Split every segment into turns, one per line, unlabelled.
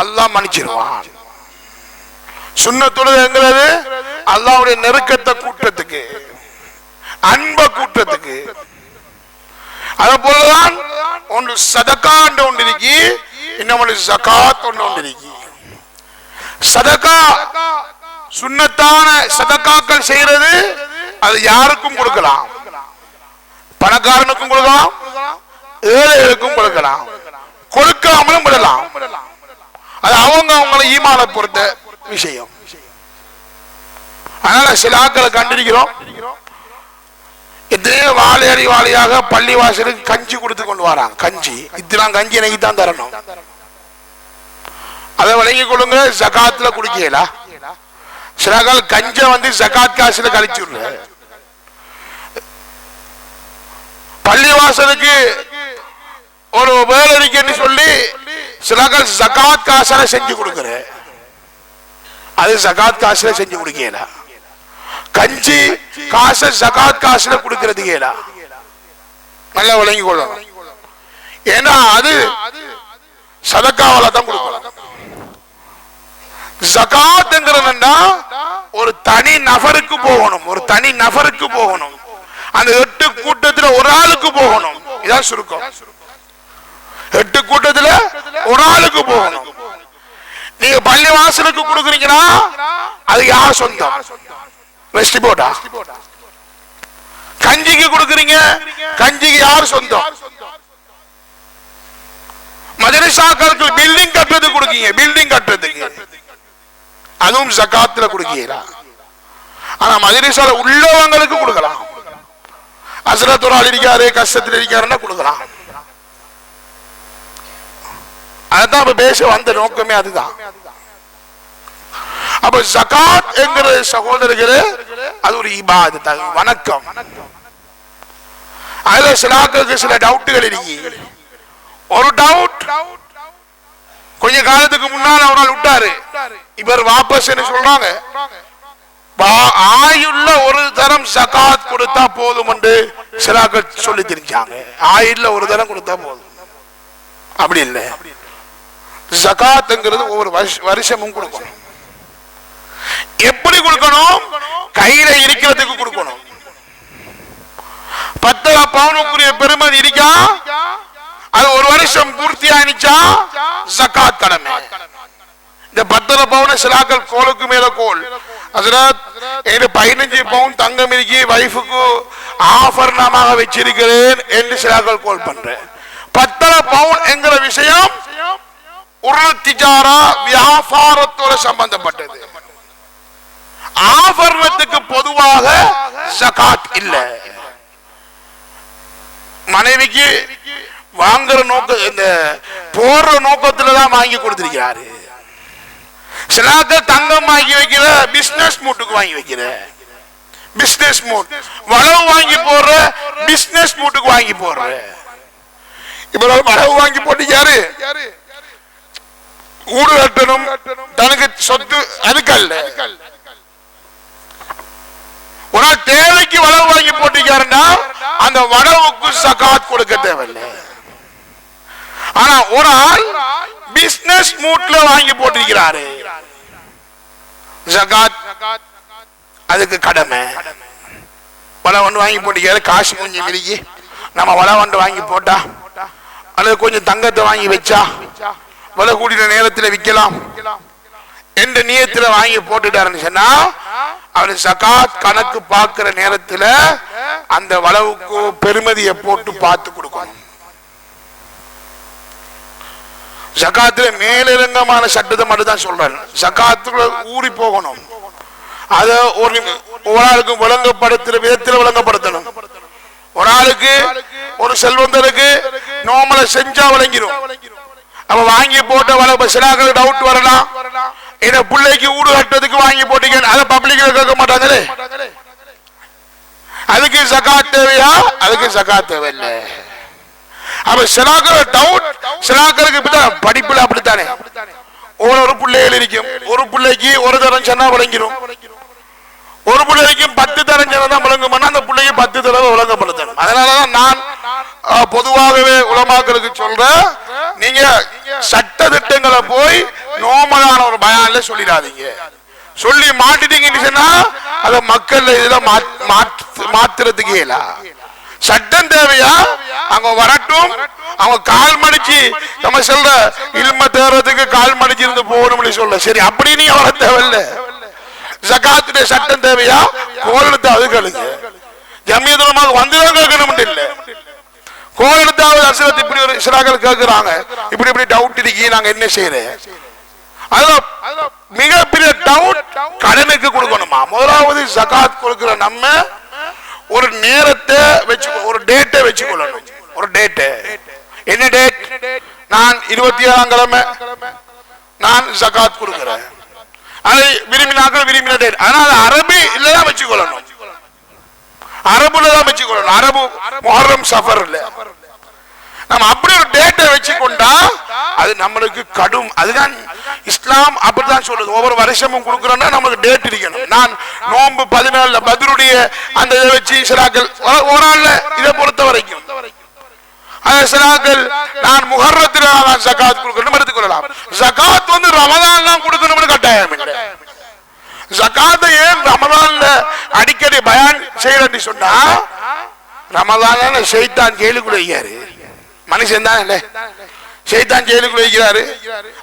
அல்லாஹ் மன்னிச்சிருவான். சுண்ணத்துழுதுங்கிறது அல்லாவுடைய நெருக்கத்தை கூட்டத்துக்கு அன்ப கூட்டத்துக்கு. அதே போலதான் ஒன்று சதக்காண்டு ஒன்று இருக்கி இன்னொன்று ஜகாத் ஒன்று ஒன்று இருக்கி. சதக்கா சுண்ணத்தான சதக்காக்கள் செய்யறது அது யாருக்கும் கொடுக்கலாம்? பணக்காரனுக்கும் கொடுக்கலாம் ஏழைகளுக்கும் கொடுக்கலாம். கொடுக்காமலும் விடலாம். அது அவங்க அவங்கள ஈமான பொறுத்த விஷயம். அதனால சில ஆக்களை கண்டிருக்கிறோம். இதே வாழையடி வாழையாக பள்ளி வாசலுக்கு கஞ்சி கொடுத்து கொண்டு வராங்க. கஞ்சி. இதெல்லாம் கஞ்சி எனக்கு தான் தரணும். அதை வழங்கி கொடுங்க ஜகாத்துல குடிக்கலா. சில கால கஞ்ச வந்து ஜகாத் காசுல கழிச்சு விடுற பள்ளி வாசலுக்கு ஒரு வேலைக்குன்னு சொல்லி சில ஜகாத் காசுல செஞ்சு கொடுக்குற. அது ஜகாத் காசுல செஞ்சு கொடுக்கல கஞ்சி காசை ஜகாத் காசுல கொடுக்கறது கேடா நல்லா விளங்கி கொள்ளணும். ஏன்னா அது சதக்காவில தான் கொடுக்கலாம் ஜகாத்ங்கிறதுன்னா ஒரு தனி நபருக்கு போகணும். ஒரு தனி நபருக்கு போகணும். அந்த எட்டு கூட்டத்துல ஒரு ஆளுக்கு போகணும். இதான் சுருக்கம். எட்டு கூட்டத்துல ஒரு ஆளுக்கு போகணும். நீங்க பள்ளி வாசலுக்கு கொடுக்குறீங்கன்னா அது யார் சொந்தம்? வெஸ்டி போட்டா? கஞ்சிக்கு கொடுக்குறீங்க கஞ்சிக்கு யார் சொந்தம்? மதரசாக்களுக்கு பில்டிங் கட்டுறது கொடுக்கீங்க பில்டிங் கட்டுறதுக்கு. அதுவும் ஜக்காத்துல கொடுக்கீங்களா? ஆனா மதரசால உள்ளவங்களுக்கு கொடுக்கலாம். அசரத் இருக்காரு கஷ்டத்தில் இருக்காருன்னா கொடுக்கலாம். அதுதான் இப்ப பேச வந்த நோக்கமே அதுதான். அப்ப ஜகாத் என்கிற சகோதரர்களே அது ஒரு இபாதத் வணக்கம். அதுல சிலாக்களுக்கு சில டவுட்டுகள் இருக்கு. ஒரு டவுட் கொஞ்ச காலத்துக்கு முன்னால் அவரால் விட்டாரு இவர் வாபஸ் சொல்றாங்க? வா- ஆயுள்ல ஒரு தரம் ஜகாத் கொடுத்தா போதும் என்று சிலாக்கள் சொல்லி தெரிஞ்சாங்க. ஆயுள்ல ஒரு தரம் கொடுத்தா போதும். அப்படி இல்லை. ஜகாத்துங்கிறது ஒவ்வொரு வருஷமும் கொடுக்கணும். எப்படி கொடுக்கணும்? கையில இருக்கிறதுக்கு கொடுக்கணும். பத்து பவுனுக்குரிய பெருமதி இருக்கா? அது ஒரு வருஷம் பூர்த்தி ஆனிச்சா ஜகாத் கடமை இந்த பத்தரை பவுன சிலாக்கள் கோலுக்கு மேல கோல். ஹசரத் எனக்கு பதினஞ்சு பவுன் தங்கம் இருக்கி வைஃபுக்கு ஆபரணமாக வச்சிருக்கிறேன் என்று சிலாக்கள் கோல் பண்றேன். பத்தரை பவுன் என்கிற விஷயம் ஒரு திஜாரா வியாபாரத்தோட சம்பந்தப்பட்டது. ஆபரணத்துக்கு பொதுவாக ஜகாத் இல்ல. மனைவிக்கு வாங்குற நோக்க இந்த போடுற நோக்கத்துல தான் வாங்கி கொடுத்திருக்கிறாரு. சிலாக்க தங்கம் வாங்கி வைக்கிற பிசினஸ் மூட்டுக்கு வாங்கி வைக்கிற. பிசினஸ் மூட் வளவு வாங்கி போடுற பிசினஸ் மூட்டுக்கு வாங்கி போடுற. இப்ப வளவு வாங்கி போட்டிருக்காரு. ஊடு கட்டணும் தனக்கு சொத்து அதுக்கல்ல. ஒரு ஆள் தேவைக்கு வளவு வாங்கி போட்டிருக்காருன்னா அந்த வளவுக்கு சகாத் கொடுக்க தேவையில்லை. ஆனா ஒரு ஆள் பிசினஸ் மூட்ல வாங்கி போட்டிருக்கிறாரு. ஜகாத் அதுக்கு கடமை. வலை ஒன்று வாங்கி போட்டிருக்காரு காசு கொஞ்சம் விரிக்கி நம்ம வலை ஒன்று வாங்கி போட்டா அல்லது கொஞ்சம் தங்கத்தை வாங்கி வச்சா விலை கூடின நேரத்தில் விற்கலாம் என்ற நியத்துல வாங்கி போட்டுட்டாருன்னு சொன்னா அவர் சகாத் கணக்கு பார்க்கிற நேரத்துல அந்த வளவுக்கு பெருமதியை போட்டு பார்த்து கொடுக்கணும். சகாத்துல மேலிறங்கமான சட்டத்தை மட்டும் தான் சொல்றேன் சகாத்துல ஊறி போகணும். அத ஒரு ஒரு ஆளுக்கு விளங்கப்படுத்துற விதத்தில் விளங்கப்படுத்தணும். ஒரு ஆளுக்கு ஒரு செல்வந்தருக்கு நோமலை செஞ்சா விளங்கிடும் நம்ம வாங்கி போட்ட வள சிலாக்கள் டவுட் வரலாம் என்ன பிள்ளைக்கு ஊடு கட்டுறதுக்கு வாங்கி போட்டீங்க. அதை பப்ளிக்ல கேட்க மாட்டாங்களே. அதுக்கு ஜகாத் தேவையா? அதுக்கு ஜகாத் தேவையில்லை. அப்ப சிலாக்கள் டவுட் சிலாக்களுக்கு படிப்புல அப்படித்தானே? ஒரு ஒரு பிள்ளைகள் இருக்கும் ஒரு பிள்ளைக்கு ஒரு தரம் சொன்னா விளங்கிடும் ஒரு பிள்ளைக்கும் பத்து தரம் சொன்னா தான் விளங்கும் அந்த பிள்ளைக்கு பத்து தடவை விளங்கப்படுத்தணும் அதனாலதான் நான் பொதுவாகவே உலமாக்களுக்கு சொல்ற நீங்க சட்ட திட்டங்களை போய் பயான்ல சொல்லிடாதீங்க. சொல்லி மாட்டிட்டீங்கன்னு சொன்னா அத மக்கள் இதுல மாத்- மாத்துறதுக்கு இயலா சட்டம் தேவையா? அவங்க வரட்டும். அவங்க கால் மடிச்சு நம்ம சொல்ற இல்ம தேர்றதுக்கு கால் மடிச்சு இருந்து போகணும்னு சொல்ல. சரி அப்படி நீ வர தேவையில்ல. ஜகாத்துடைய சட்டம் தேவையா? கோலத்தை அது கழுங்க ஜமியதுலமாக வந்துதான் கேட்கணும் இல்லை. கோலத்தாவது அசரத் இப்படி ஒரு சிறாக்கள் கேட்கிறாங்க. இப்படி இப்படி டவுட் இருக்கி நாங்க என்ன செய்யறேன் அதுல மிகப்பெரிய டவுட் கடனுக்கு கொடுக்கணுமா? முதலாவது சகாத் கொடுக்கிற நம்ம ஒரு நேரத்தை வச்சு ஒரு டேட்டை வச்சுக்கொள்ளணும். ஒரு டேட்டு என்ன டேட் நான் இருபத்தி ஏழாம் கிழமை நான் ஜகாத் கொடுக்கிறேன். அதை விரும்பினாக்கள் விரும்பின டேட் ஆனால் அரபி இல்லதான் வச்சுக்கொள்ளணும். அரபுல தான் வச்சுக்கொள்ளணும். அரபு மொஹரம் சஃபர் இல்ல நம்ம அப்படி ஒரு டேட்டை வச்சுக்கொண்டா அது நம்மளுக்கு கடும். அதுதான் இஸ்லாம் அப்படிதான் சொல்லுது. ஒவ்வொரு வருஷமும் கொடுக்குறோம்னா நமக்கு டேட் இருக்கணும். நான் நோன்பு பதினாலுல பதிலுடைய அந்த இதை வச்சு சிலாக்கள் ஒரு- நாள்ல இதை பொறுத்த வரைக்கும். அது சிலாக்கள் நான் முகர்றத்தில் நான் ஜகாத் கொடுக்கணும். எடுத்துக்கொள்ளலாம். ஜகாத் வந்து ரமதான் தான் கொடுக்கணும்னு கட்டாயம் இல்லை. ஜகாத்தை ஏன் ரமதான்ல அடிக்கடி பயான் செய்யறன்னு சொன்னா ரமதான செய்தான் ஜெயிலுக்குள்ள வைக்கிறாரு. மனுஷன் தான். இல்லை செய்தான் ஜெயிலுக்குள்ள வைக்கிறாரு.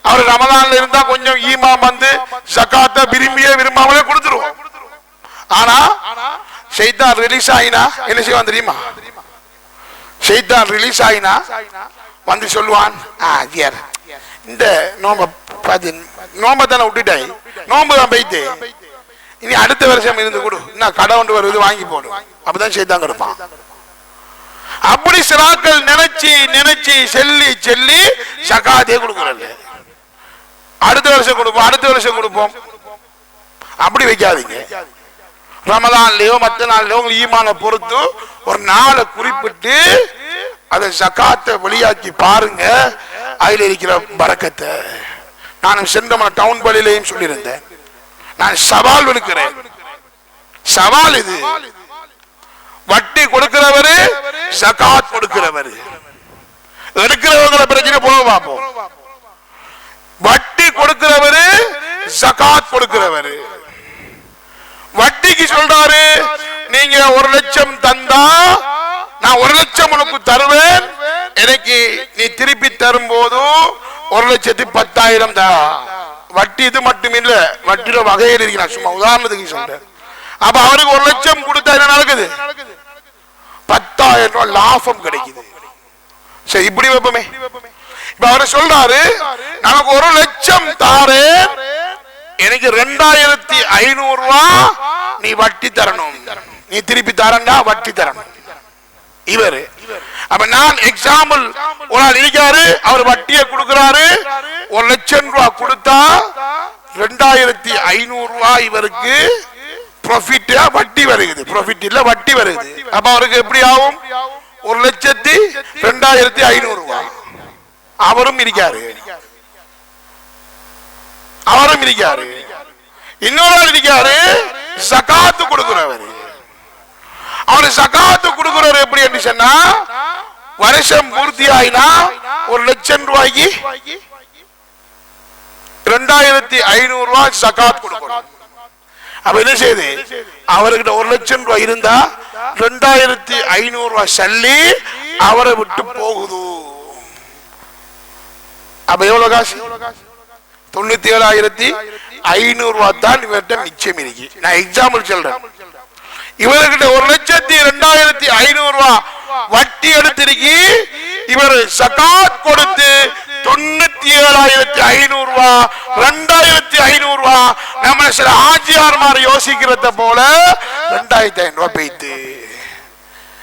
அவர் ரமதான்ல இருந்தா கொஞ்சம் ஈமா வந்து ஜகாத்தை விரும்பியே விரும்பாமலே கொடுத்துருவோம். ஆனா செய்தான் ரிலீஸ் ஆயினா என்ன செய்வான் தெரியுமா? ஷைத்தான் ரிலீஸ் ஆயினா வந்து சொல்லுவான் ஆ இந்த நோம்ப நோம்ப தானே விட்டுட்டாய் நோம்பு தான் பைத்து இனி அடுத்த வருஷம் இருந்து கொடு. நான் கடை கொண்டு வருவது வாங்கி போடு. அப்படிதான் செய்தான் கொடுப்பான். அப்படி சிலாக்கள் நினைச்சு நினைச்சு செல்லி செல்லி சகாதே கொடுக்கறது. அடுத்த வருஷம் கொடுப்போம் அடுத்த வருஷம் கொடுப்போம். அப்படி வைக்காதீங்க. ரமதான்லயோ மத்த நாள்லயோ உங்களுக்கு ஈமான பொறுத்து ஒரு நாளை குறிப்பிட்டு அதை சகாத்தை வெளியாக்கி பாருங்க. அதில் இருக்கிற பறக்கத்தை. நான் சென்ற டவுன் பள்ளியிலையும் சொல்லியிருந்தேன். நான் சவால் விடுக்கிறேன். சவால் இது. வட்டி கொடுக்கிறவரு ஜகாத் கொடுக்கிறவரு. எடுக்கிறவங்களை பிரச்சனை போக பார்ப்போம். வட்டி கொடுக்கிறவரு ஜகாத் கொடுக்கிறவரு. வட்டிக்கு சொல்றாரு நீங்க ஒரு லட்சம் தந்தா நான் ஒரு லட்சம் உனக்கு தருவேன். எனக்கு நீ திருப்பி தரும் போதும் ஒரு லட்சத்தி பத்தாயிரம் தான் வட்டி இது மட்டும் இல்ல வட்டியில வகையில் இருக்கிறான். சும்மா உதாரணத்துக்கு சொல்றேன். அப்ப அவருக்கு ஒரு லட்சம் கொடுத்தா என்ன நடக்குது? பத்தாயிரம் ரூபாய் லாபம் கிடைக்குது. சரி இப்படி வைப்போமே. இப்ப அவரை சொல்றாரு நமக்கு ஒரு லட்சம் தாரேன் எனக்கு ரெண்டாயிரத்தி ஐநூறு ரூபா நீ வட்டி தரணும். நீ திருப்பி தரண்டா வட்டி தரணும். இவரு. அப்ப நான் எக்ஸாம்பிள் ஒரு ஆள் இருக்காரு அவர் வட்டியை கொடுக்கிறாரு ஒரு லட்சம் ரூபா கொடுத்தா ரெண்டாயிரத்தி ஐநூறு ரூபாய் இவருக்கு ப்ரொஃபிட்டா வட்டி வருகிறது ப்ராஃபிட் இல்ல வட்டி வருகிறது அப்ப அவருக்கு எப்படி ஆகும்? ஒரு லட்சத்தி ரெண்டாயிரத்தி ஐநூறு ரூபாய் அவரும் இருக்காரு. அவரும் இருக்காரு. இன்னொரு ஆள் இருக்காரு. சகாத்து கொடுக்கிறவர். அவரு சகாத்து கொடுக்கிறவர் எப்படி என்று சொன்னா வருஷம் பூர்த்தி ஆயினா ஒரு லட்சம் ரூபாய்க்கு ரெண்டாயிரத்தி ஐநூறு ரூபாய் சகாத் கொடுக்கணும். அப்ப என்ன செய்யுது அவர்கிட்ட ஒரு லட்சம் ரூபாய் இருந்தா ரெண்டாயிரத்தி ஐநூறு ரூபாய் சல்லி அவரை விட்டு போகுது. அப்ப எவ்வளவு காசு? தொண்ணூத்தி ஏழாயிரத்தி ஐநூறு ரூபாய் தான் இவர்கிட்ட மிச்சம் இருக்கு. நான் எக்ஸாம்பிள் சொல்றேன். இவர்கிட்ட ஒரு லட்சத்தி ரெண்டாயிரத்தி ஐநூறு ரூபாய் வட்டி எடுத்திருக்கி இவர் சகாத் கொடுத்து தொண்ணூத்தி ஏழாயிரத்தி ஐநூறு ரூபாய் ரெண்டாயிரத்தி ஐநூறு ரூபாய் நம்ம சில ஆட்சியார் மாதிரி யோசிக்கிறத போல ரெண்டாயிரத்தி ஐநூறு ரூபாய் பெய்த்து.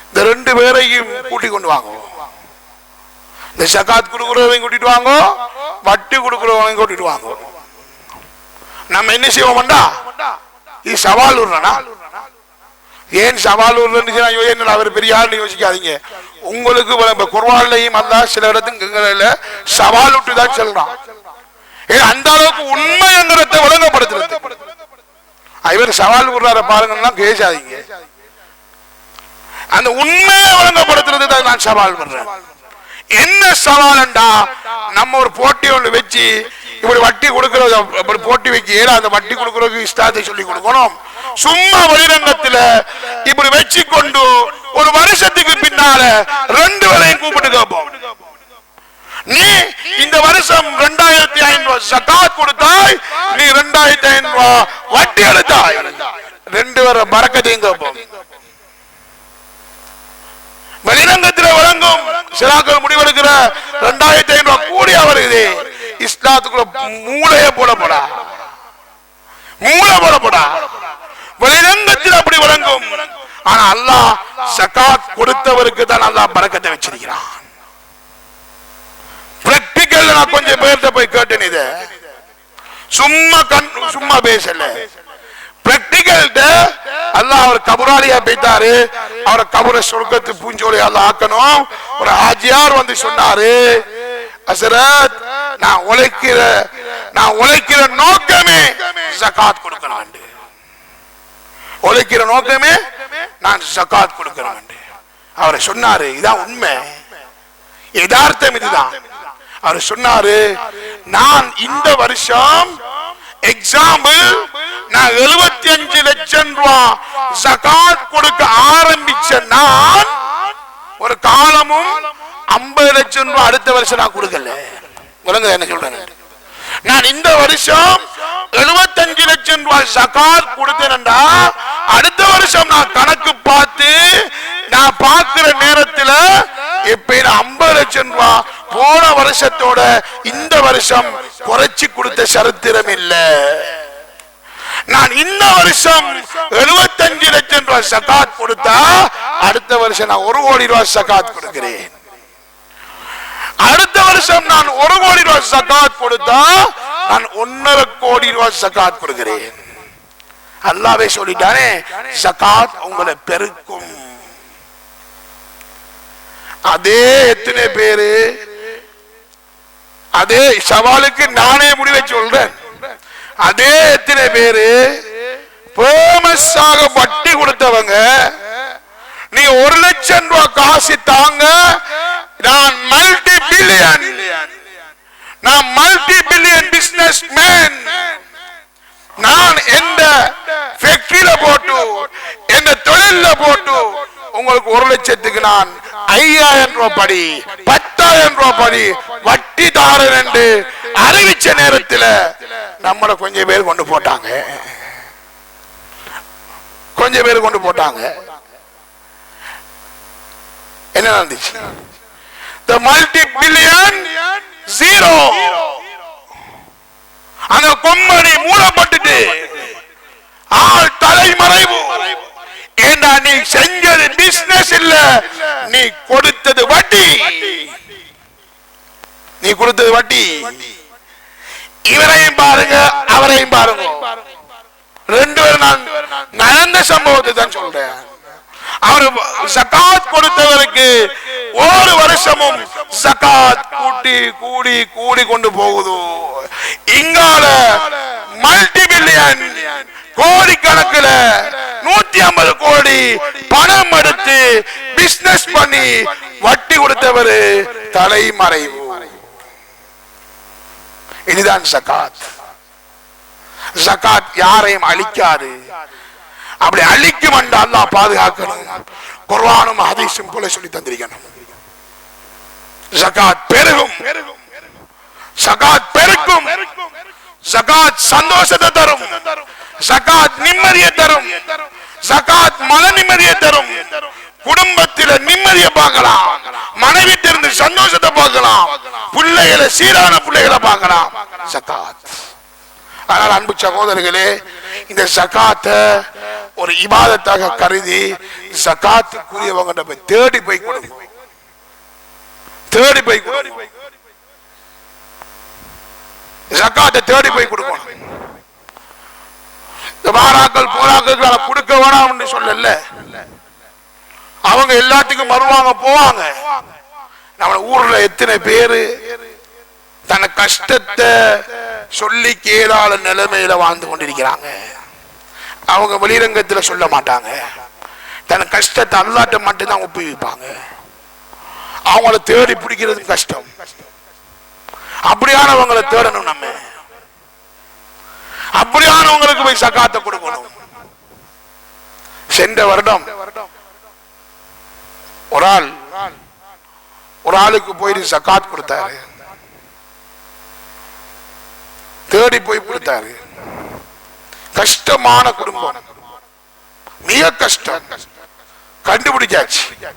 இந்த ரெண்டு பேரையும் கூட்டி கொண்டு வாங்க. இந்த சகாத் கொடுக்குறவங்க கூட்டிட்டு வாங்க வட்டி கொடுக்குறவங்க கூட்டிட்டு வாங்க. நம்ம என்ன செய்வோம்டா இது சவால் விடுறா ஏன் சவால் விடுறேன்னு என்ன அவர் பெரிய ஆள்னு யோசிக்காதீங்க. உங்களுக்கு இப்ப குர்வான்லையும் அல்ல சில இடத்துல சவால் விட்டு தான் சொல்றான். ஏன் அந்த அளவுக்கு உண்மைங்கிறத விளங்கப்படுத்துறது. இவர் சவால் விடுறார பாருங்கன்னா பேசாதீங்க. அந்த உண்மையை விளங்கப்படுத்துறது தான் நான் சவால் பண்றேன் என்ன சவால்டா நம்ம ஒரு போட்டி ஒன்று வச்சு இப்படி வட்டி கொடுக்கறது அப்படி போட்டி வைக்க அந்த வட்டி கொடுக்கறதுக்கு இஷ்டாத்தை சொல்லி கொடுக்கணும். சும்மா வெளிரங்கத்துல இப்படி வச்சு கொண்டு ஒரு வருஷத்துக்கு பின்னால ரெண்டு வேலையும் கூப்பிட்டு கேட்போம். நீ இந்த வருஷம் ரெண்டாயிரத்தி ஐநூறு ரூபாய் சகாத் கொடுத்தாய் நீ ரெண்டாயிரத்தி ஐநூறு வட்டி எடுத்தாய். ரெண்டு வர மறக்கத்தையும் கேட்போம். வெளிரங்கத்தில் வழங்கும் சிலாக்கள் முடிவெடுக்கிற ரெண்டாயிரத்தி ஐநூறு கூடிய வருது இஸ்லாத்துக்குள்ள மூளைய போடப்படா. மூளை போடப்படா. வெளிரங்கத்தில் அப்படி வழங்கும் ஆனா அல்லாஹ் சகாத் கொடுத்தவருக்கு தான் அல்லாஹ் பறக்கத்தை வச்சிருக்கிறான். பிராக்டிக்கல் நான் கொஞ்சம் பேர்த்த போய் கேட்டேன் இத. சும்மா கண் சும்மா பேசல. பிராக்டிக்கல்ட்ட அல்லாஹ் அவர் கபுராளியா போயிட்டாரு. அவரை கபுர சொர்க்கத்து பூஞ்சோலி அல்லாஹ் ஆக்கணும். ஒரு ஆஜியார் வந்து சொன்னாரு அசரத் நான் உழைக்கிற நான் உழைக்கிற நோக்கமே ஜகாத் கொடுக்கணும் உழைக்கிற நோக்கமே நான் சக்காத் கொடுக்கிறேன் என்று. அவரை சொன்னாரு இதான் உண்மை. யதார்த்தம் இதுதான். அவர் சொன்னாரு நான் இந்த வருஷம் எக்ஸாம்பிள் நான் 75 அஞ்சு லட்சம் ரூபாய் ஜகாத் கொடுக்க ஆரம்பிச்ச நான் ஒரு காலமும் 50 லட்சம் ரூபாய் அடுத்த வருஷம் நான் கொடுக்கல. விளங்குதா என்ன சொல்றேன் நான் இந்த வருஷம் 75 லட்சம் ரூபாய் சகாத் கொடுத்தேன்டா அடுத்த வருஷம் நான் கணக்கு பார்த்து நான் பார்க்கிற நேரத்துல இப்ப ஐம்பது லட்சம் ரூபாய் போன வருஷத்தோட இந்த வருஷம் குறைச்சி கொடுத்த சரித்திரம் இல்லை. நான் இந்த வருஷம் 75 லட்சம் ரூபாய் சகாத் கொடுத்தா அடுத்த வருஷம் நான் ஒரு கோடி ரூபாய் சகாத் கொடுக்கிறேன். வருஷம் நான் ஒரு கோடி ரூபாய் சகாத் கொடுத்தா நான் ஒன்னரை கோடி ரூபாய் சகாத் கொடுக்கிறேன். அல்லாவே சொல்லிட்டானே சகாத் உங்களை பெருக்கும். அதே எத்தனை பேரு? அதே சவாலுக்கு நானே முடிவை சொல்றேன். அதே எத்தனை பேரு? பேமஸாக வட்டி கொடுத்தவங்க நீ ஒரு லட்சம் ரூபாய் காசு தாங்க நான் மல்டி பில்லியன் நான் மல்டி பில்லியன் பிசினஸ் மேன் நான் எந்த ஃபேக்டரியில போட்டு எந்த தொழில போட்டு உங்களுக்கு ஒரு லட்சத்துக்கு நான் ஐயாயிரம் ரூபாய் படி பத்தாயிரம் ரூபாய் படி வட்டி தாரன் என்று அறிவிச்ச நேரத்தில் நம்மளை கொஞ்சம் பேர் கொண்டு போட்டாங்க. கொஞ்சம் பேர் கொண்டு போட்டாங்க. என்ன நடந்துச்சு? The multi billion zero. அந்த கொம்பனி மூடப்பட்டுட்டு ஆள் தலைமறைவு. ஏண்டா நீ செஞ்சது பிசினஸ் இல்ல? நீ கொடுத்தது வட்டி. நீ கொடுத்தது வட்டி. இவரையும் பாருங்க அவரையும் பாருங்க. ரெண்டு பேரும் நான் நடந்த சம்பவத்தை தான் சொல்றேன். அவர் சகாத் கொடுத்தவருக்கு ஒரு வருஷமும் சகாத் கூட்டி கூடி கூடி கொண்டு போகுது. இங்கால மல்டி பில்லியன் கோடிக்கணக்கில் நூத்தி ஐம்பது கோடி பணம் எடுத்து பிசினஸ் பண்ணி வட்டி கொடுத்தவர் தலைமறைவு. இதுதான் சகாத். சகாத் யாரையும் அழிக்காது. அப்படி அழிக்கும் என்று அல்லாஹ் பாதுகாக்கணும். குர்வானும் ஹதீஸும் போல சொல்லி தந்திருக்கணும். ஜகாத் பெருகும். ஜகாத் பெருக்கும். ஜகாத் சந்தோஷத்தை தரும். ஜகாத் நிம்மதியை தரும். ஜகாத் மன நிம்மதியை தரும். குடும்பத்தில நிம்மதியை பார்க்கலாம். மனைவிட்டிருந்து சந்தோஷத்தை பார்க்கலாம். பிள்ளைகளை சீரான பிள்ளைகளை பார்க்கலாம். ஜகாத். ஆனால் அன்பு சகோதரர்களே இந்த ஜகாத்தை ஒரு இபாதத்தாக கருதி ஜகாத்துக்குரியவங்க போய் தேடி போய் கொடுங்க. தேடி போய் கொடுங்க தேடி போய் கொடுக்கணும் இந்த வாராக்கள் போராக்கள் கொடுக்க வேணாம்னு சொல்லல. அவங்க எல்லாத்துக்கும் வருவாங்க போவாங்க. நம்ம ஊர்ல எத்தனை பேரு தன கஷ்டத்தை சொல்லி கேளாத நிலைமையில வாழ்ந்து கொண்டிருக்கிறாங்க. அவங்க வெளிரங்கத்துல சொல்ல மாட்டாங்க. தன் கஷ்டத்தை அல்லாட்ட மட்டும்தான் ஒப்புவிப்பாங்க. அவங்கள தேடி பிடிக்கிறது கஷ்டம். அப்படியானவங்களை தேடணும் நம்ம. அப்படியானவங்களுக்கு போய் சக்காத்த கொடுக்கணும். சென்ற வருடம் ஒரு ஆள் ஒரு ஆளுக்கு போயிட்டு சக்காத் கொடுத்தாரு. தேடி போய் கொடுத்தாரு. கஷ்டமான குடும்பம். மிக கஷ்டம். கண்டுபிடிச்சாச்சு.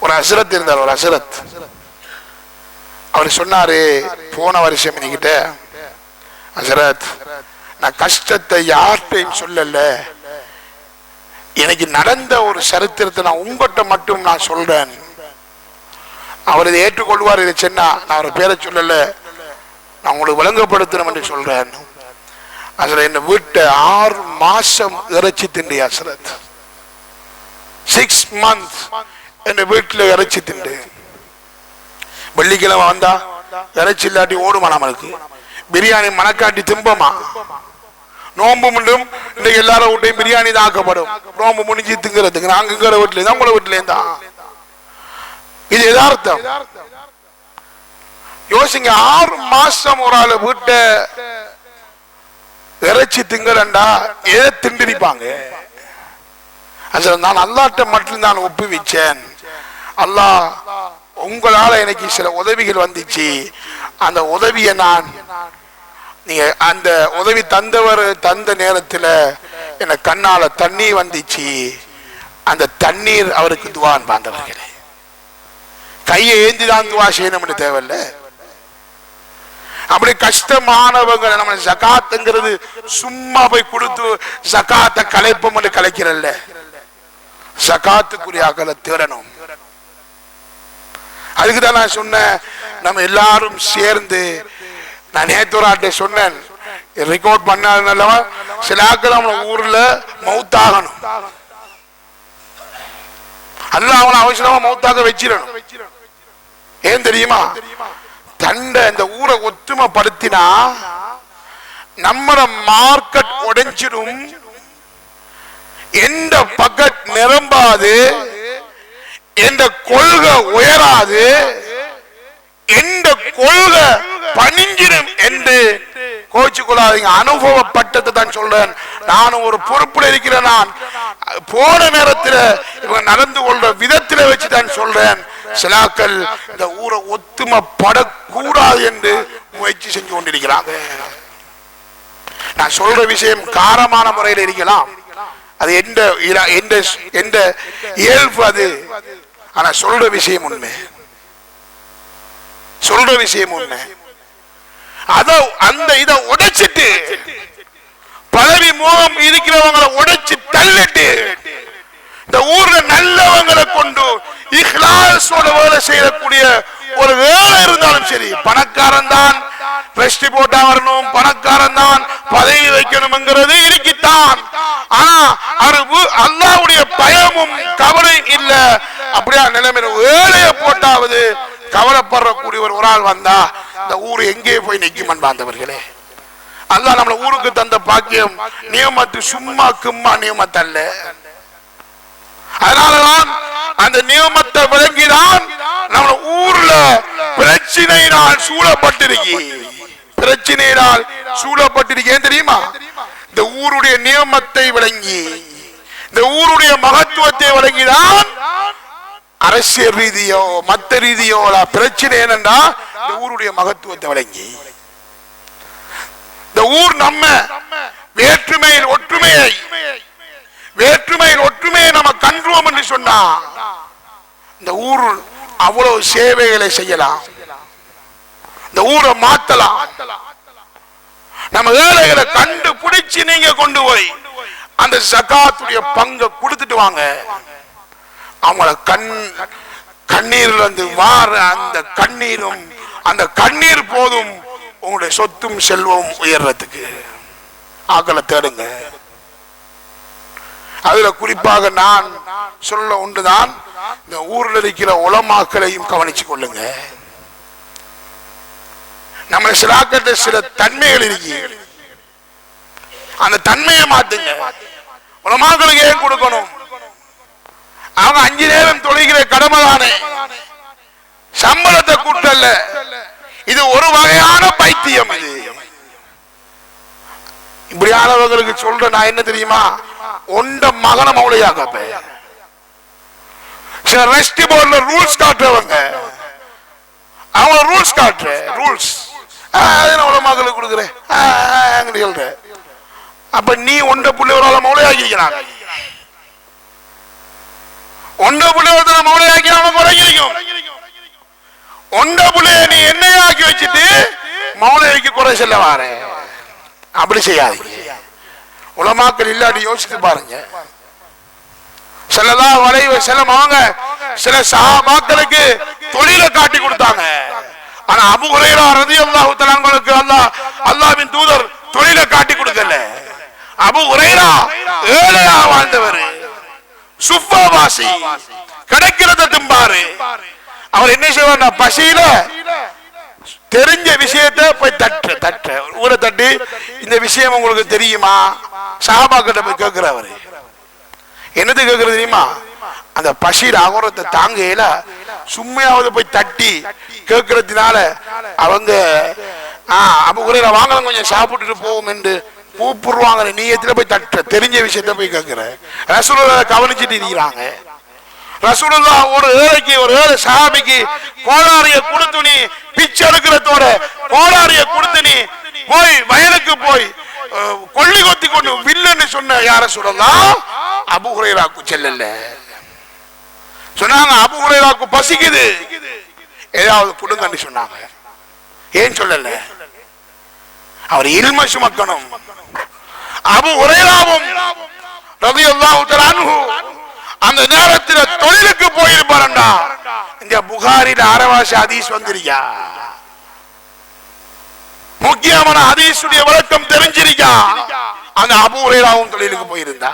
ஒரு அசரத் இருந்தார் ஒரு அசரத் அவர் சொன்னாரு போன வருஷம் என்கிட்ட அசரத் நான் கஷ்டத்தை யார்கிட்டையும் சொல்லல. எனக்கு நடந்த ஒரு சரித்திரத்தை நான் உங்கள்கிட்ட மட்டும் நான் சொல்றேன். அவர் இதை ஏற்றுக்கொள்வார் இதை சொன்னா நான் அவர் பேரை சொல்லல. நான் உங்களுக்கு விளங்கப்படுத்தணும் என்று சொல்றேன். அதுல என்ன வீட்டை ஆறு மாசம் இறைச்சி திண்டி அசரத் சிக்ஸ் மந்த் என் வீட்டுல இறைச்சி திண்டு. வெள்ளிக்கிழமை வந்தா இறைச்சி இல்லாட்டி ஓடுமா நம்மளுக்கு? பிரியாணி மணக்காட்டி திம்பமா? நோம்பு மட்டும் இன்னைக்கு எல்லாரும் வீட்டையும் பிரியாணி தான் ஆக்கப்படும். நோம்பு முடிஞ்சு திங்கிறதுக்கு நாங்க இருக்கிற வீட்டுல தான் உங்களோட வீட்டுல தான். இது எதார்த்தம் யோசிங்க ஆறு மாசம் ஒரு ஆளு வீட்டை இறைச்சி திங்கலண்டா ஏ திண்டிருப்பாங்க? அதுல நான் அல்லாட்ட மட்டும் நான் ஒப்புவிச்சேன். அல்லாஹ் உங்களால எனக்கு சில உதவிகள் வந்துச்சு. அந்த உதவியை நான் நீங்க அந்த உதவி தந்தவர் தந்த நேரத்துல என்ன கண்ணால தண்ணீர் வந்துச்சு. அந்த தண்ணீர் அவருக்கு துவான் பாந்தவர்களே கையை ஏந்தி தான் துவா செய்யணும்னு தேவையில்ல. அப்படி கஷ்டமானவங்க நம்ம ஜகாத்துங்கிறது சும்மா போய் கொடுத்து ஜகாத்தை கலைப்போம் கலைக்கிறல்ல. ஜகாத்துக்குரிய அகல தேடணும். அதுக்கு தான் நான் சொன்னேன். நம்ம எல்லாரும் சேர்ந்து நான் நேத்துராட்ட சொன்னேன். ரெக்கார்ட் பண்ணாதனால சில ஆக்கள் நம்ம ஊர்ல மவுத்தாகணும். அல்ல அவனை அவசரமா மவுத்தாக வச்சிடணும். ஏன் தெரியுமா? தண்டை இந்த ஊரை ஒத்துமைப்படுத்தினா நம்மள மார்க்கெட் உடைஞ்சிடும். எந்த பக்கெட் நிரம்பாது. எந்த கொள்கை உயராது எந்த கொள்கை பணிஞ்சிடும் என்று கோச்சு கொள்ளாதீங்க. அனுபவப்பட்டதை தான் சொல்றேன். நான் ஒரு பொறுப்புல இருக்கிறேன் நான். போன நேரத்தில் இவங்க நடந்து கொள்ற விதத்தில் வச்சு தான் சொல்றேன். சிலாக்கள் இந்த ஊரை ஒத்துமைப்படக்கூடாது என்று முயற்சி செஞ்சு கொண்டிருக்கிறாங்க. நான் சொல்ற விஷயம் காரமான முறையில் இருக்கலாம். அது எந்த எந்த எந்த இயல்பு அது? ஆனா சொல்ற விஷயம் உண்மை. சொல்ற விஷயம் உண்மை. அத அந்த இத உடைச்சிட்டு பதவி மோகம் இருக்கிறவங்களை உடைச்சு தள்ளிட்டு இந்த ஊர்ல நல்லவங்களை கொண்டு இஹ்லாசோட வேலை செய்யக்கூடிய ஒரு வேலை இருந்தாலும் சரி பணக்காரன் தான் வெஸ்டி போட்டா வரணும் பணக்காரன் தான் பதவி வைக்கணும்ங்கிறது இருக்கித்தான். ஆனா அறிவு அல்லாவுடைய பயமும் கவலையும் இல்ல. அப்படியா நிலைமையில வேலைய போட்டாவது கவலைப்படுறக்கூடிய ஒரு ஆள் வந்தா இந்த ஊர் எங்கே போய் நிற்கும் அன்பாந்தவர்களே அல்லா நம்மள ஊருக்கு தந்த பாக்கியம் நியமத்து சும்மா கும்மா நியமத்தல்ல அதனாலதான் அந்த நியமத்தை விளங்கிதான் நம்ம ஊர்ல பிரச்சனையினால் சூழப்பட்டிருக்கி. பிரச்சனையினால் சூழப்பட்டிருக்கேன் தெரியுமா? இந்த ஊருடைய நியமத்தை விளங்கி இந்த ஊருடைய மகத்துவத்தை வழங்கிதான் அரசியல் ரீதியோ மத்த ரீதியோ பிரச்சனை என்னன்னா இந்த ஊருடைய மகத்துவத்தை வழங்கி இந்த ஊர் நம்ம வேற்றுமையில் ஒற்றுமையை வேற்றுமையில் ஒற்றுமையை நம்ம கன்றுவோம் என்று சொன்னா இந்த ஊர் அவ்வளவு சேவைகளை செய்யலாம். இந்த ஊரை மாத்தலாம். நம்ம ஏழைகளை கண்டு பிடிச்சு நீங்க கொண்டு போய் அந்த சகாத்துடைய பங்கை கொடுத்துட்டு வாங்க. அவங்கள கண் கண்ணீர்ல இருந்து வார அந்த கண்ணீரும் அந்த கண்ணீர் போதும் உங்களுடைய சொத்தும் செல்வம் உயர்றதுக்கு. ஆக்களை தேடுங்க. அதுல குறிப்பாக நான் சொல்ல ஒன்றுதான் இந்த ஊர்ல இருக்கிற உலமாக்களையும் கவனிச்சு கொள்ளுங்க. நம்மளை சிலாக்கத்தை சில தன்மைகள் இருக்கு. அந்த தன்மையை மாத்துங்க. உலமாக்களுக்கு ஏன் கொடுக்கணும்? அவங்க அஞ்சு நேரம் தொழுகிற கடமை தானே. சம்பளத்தை கூட்டல்ல. இது ஒரு வகையான பைத்தியம் இது. இப்படியானவங்களுக்கு சொல்ற நான் என்ன தெரியுமா? ஒண்ட மகன மௌளையாக சில ரெஸ்ட் போர்ட்ல ரூல்ஸ் காட்டுறவங்க. அவங்க ரூல்ஸ் காட்டுற ரூல்ஸ் அவ்வளவு மகளுக்கு கொடுக்குறேன். சொல்றேன் அப்ப நீ ஒன்ற புள்ளிவரால மௌளையாக்கிக்கிறாங்க ஒன்ற புள்ளிவரத்துல ஆக்கி அவன் குறைஞ்சிருக்கும். ஒன்ற புள்ளைய நீ எண்ணெயாக்கி வச்சுட்டு மௌளையாக்கி குறை சொல்ல வாரேன் அப்படி செய்யாதீங்க. உலமாக்கள் இல்லாட்டி யோசித்து பாருங்க. சிலதா வளைவு சில அவங்க சில சஹாபாக்களுக்கு தொழிலை காட்டி கொடுத்தாங்க. ஆனா அபு உரையிலா ரதி அல்லாஹு தலாங்களுக்கு அல்லாஹ் அல்லாஹ்வின் தூதர் தொழிலை காட்டி கொடுக்கல. அபு ஹுரைரா ஏழையா வாழ்ந்தவர். சுஃபாவாசி. கிடைக்கிறத திம்பாரு. அவர் என்ன செய்வார் பசியில தெரிஞ்ச விஷயத்தை போய் தட்டு தட்டு. ஊரை தட்டி இந்த விஷயம் உங்களுக்கு தெரியுமா? சாபாக்கிட்ட போய் கேட்கிறவரு என்னது கேட்கறது தெரியுமா? அந்த பசியில் அகோரத்தை தாங்கையில சும்மையாவது போய் தட்டி கேட்கறதுனால அவங்க ஆஹ் அப்ப வாங்கலாம் கொஞ்சம் சாப்பிட்டுட்டு போவோம் என்று கூப்பிடுவாங்க. நீயத்துல போய் தட்ட? தெரிஞ்ச விஷயத்த போய் கேட்கிற ரசூலுல்லா கவனிச்சுட்டு இருக்கிறாங்க. ரசூலுல்லா ஒரு ஏழைக்கு ஒரு ஏழை சாமிக்கு கோடாரிய கொடுத்து நீ பிச்சை எடுக்கிறதோட கோடாரிய கொடுத்து நீ போய் வயலுக்கு போய் கொள்ளி கொத்தி கொண்டு வில்லுன்னு சொன்ன யார சொல்லலாம்? அபு செல்லல. சொன்னாங்க அபு ஹுரைராக்கு பசிக்குது. ஏதாவது கொடுங்கன்னு சொன்னாங்க. ஏன் சொல்லல? அவர் இல்ம சுமக்கணும். அபு ஹுரைராவும் அந்த நேரத்தில் தொழிலுக்கு போயிருப்பாரண்டா. இந்த புகாரில் அரவாசி அதீஸ் வந்திருக்கா? முக்கியமான அதீசுடைய விளக்கம் தெரிஞ்சிருக்கா? அந்த அபு அபூரையாவும் தொழிலுக்கு போயிருந்தா.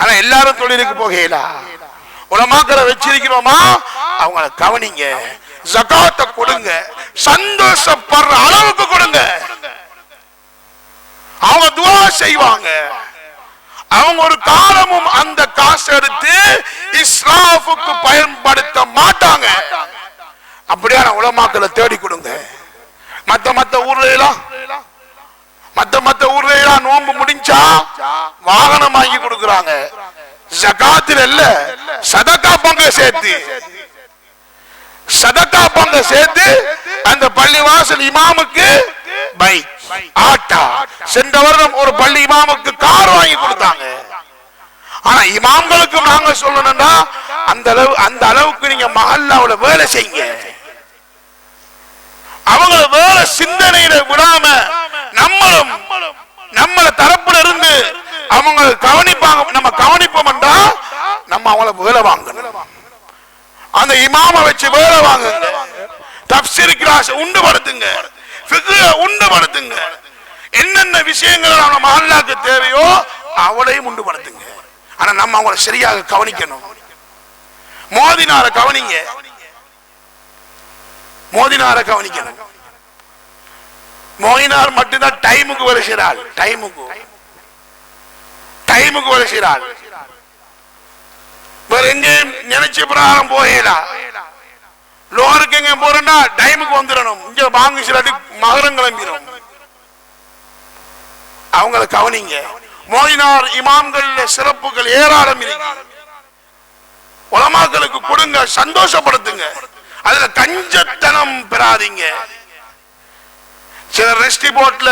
ஆனா எல்லாரும் தொழிலுக்கு போகல உலமாக்களை வச்சிருக்கிறோமா? அவங்கள கவனிங்க. ஜகாத்த கொடுங்க. சந்தோஷப்படுற அளவுக்கு கொடுங்க. அவங்க துவா செய்வாங்க. அவங்க ஒரு காலமும் அந்த காசு எடுத்து இஸ்லாஃபுக்கு பயன்படுத்த மாட்டாங்க. அப்படியான உலமாக்களை தேடி கொடுங்க. மத்த மத்த ஊர்ல எல்லாம் மத்த மத்த ஊர்ல எல்லாம் நோன்பு முடிஞ்சா வாகனம் வாங்கி கொடுக்கறாங்க. இல்ல சதக்கா பங்க சேர்த்து. சதக்கா பங்க சேர்த்து அந்த பள்ளிவாசல் இமாமுக்கு பைக் ஆட்டா. சென்ற வருடம் ஒரு பள்ளி இமாமுக்கு கார் வாங்கி கொடுத்தாங்க. ஆனா இமாம்களுக்கு நாங்க சொல்லணும்னா அந்த அளவு அந்த அளவுக்கு நீங்க மஹல்லாவுல வேலை செய்யுங்க. அவங்க வேலை சிந்தனையில விடாம நம்மளும் நம்மள தரப்புல இருந்து அவங்க கவனிப்பாங்க. நம்ம கவனிப்போம்டா நம்ம அவங்கள வேலை வாங்கணும் அந்த இமாம வச்சு வேலை வாங்குங்க. தப்சீர் கிளாஸ் உண்டுபடுத்துங்க. உண்டு படுத்துங்க என்னென்ன விஷயங்கள் நம்ம மஹல்லாக்கு தேவையோ அவளையும் உண்டுபடுத்துங்க. ஆனா நம்ம அவங்கள சரியாக கவனிக்கணும். மோதினார கவனிங்க. மோதினார கவனிக்கணும். மோதினார் மட்டும்தான் டைமுக்கு வருகிறாள். டைமுக்கு டைமுக்கு வேலை செய்றாள் வேற எங்கேயும் நினைச்ச பிரகாரம் போகலாம் லோருக்கு எங்க போறேன்னா டைமுக்கு வந்துடணும். இங்க வாங்க சிலாட்டி மகரம் கிளம்பிடும் அவங்கள கவனிங்க. மோதினார் இமாம்கள் சிறப்புகள் ஏராளம் இருக்கு. உலமாக்களுக்கு கொடுங்க சந்தோஷப்படுத்துங்க. அதுல கஞ்சத்தனம் பெறாதீங்க. சில ரெஸ்டி போட்ல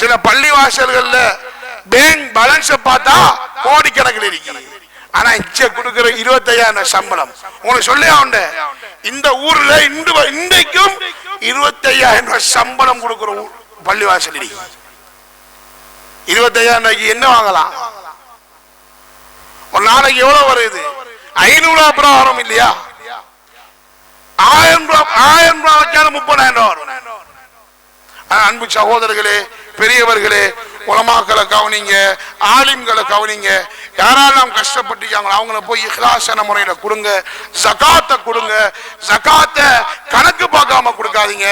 சில பள்ளி வாசல்கள்ல பேங்க் பேலன்ஸ் பார்த்தா கோடிக்கணக்கில் இருக்கு. ஆனா இச்ச கொடுக்கிற இருபத்தையாயிரம் சம்பளம். உங்களுக்கு சொல்லி ஆகண்ட இந்த ஊர்ல இன்று இன்றைக்கும் இருபத்தையாயிரம் ரூபாய் சம்பளம் கொடுக்கிற ஊர் பள்ளி இருபத்தையாயிரம் ரூபாய்க்கு என்ன வாங்கலாம்? ஒரு நாளைக்கு எவ்வளவு வருது? ஐநூறு ரூபாய் பிரகாரம் இல்லையா? ஆயிரம் ரூபாய் ஆயிரம் ரூபாய் வச்சாலும் முப்பதாயிரம் ரூபாய் வரும். அன்பு சகோதரர்களே பெரியவர்களே உலமாக்களை கவனிங்க ஆலிம்களை கவனிங்க. யாரெல்லாம் கஷ்டப்பட்டுருக்காங்களோ அவங்கள போய் இஹ்லாசன முறையில் கொடுங்க ஜகாத்தை கொடுங்க. ஜகாத்தை கணக்கு பார்க்காம கொடுக்காதீங்க.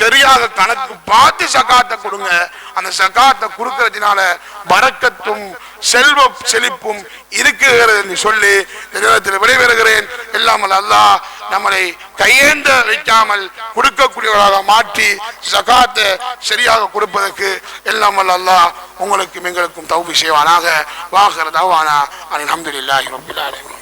சரியாக கணக்கு பார்த்து சகாத்தை கொடுங்க. அந்த சகாத்தை கொடுக்கறதுனால வரக்கத்தும் செல்வ செழிப்பும் இருக்குகிறது என்று சொல்லி நிறுவனத்தில் விடைபெறுகிறேன். இல்லாமல் அல்லாஹ் நம்மளை கையேந்த வைக்காமல் கொடுக்கக்கூடியவராக மாற்றி சகாத்தை சரியாக கொடுப்பதற்கு இல்லாமல் அல்லாஹ் உங்களுக்கும் எங்களுக்கும் தௌபி செய்வானாக. வாகர தவானா. அல்ஹம்துலில்லாஹி ரப்பில் ஆலமீன்.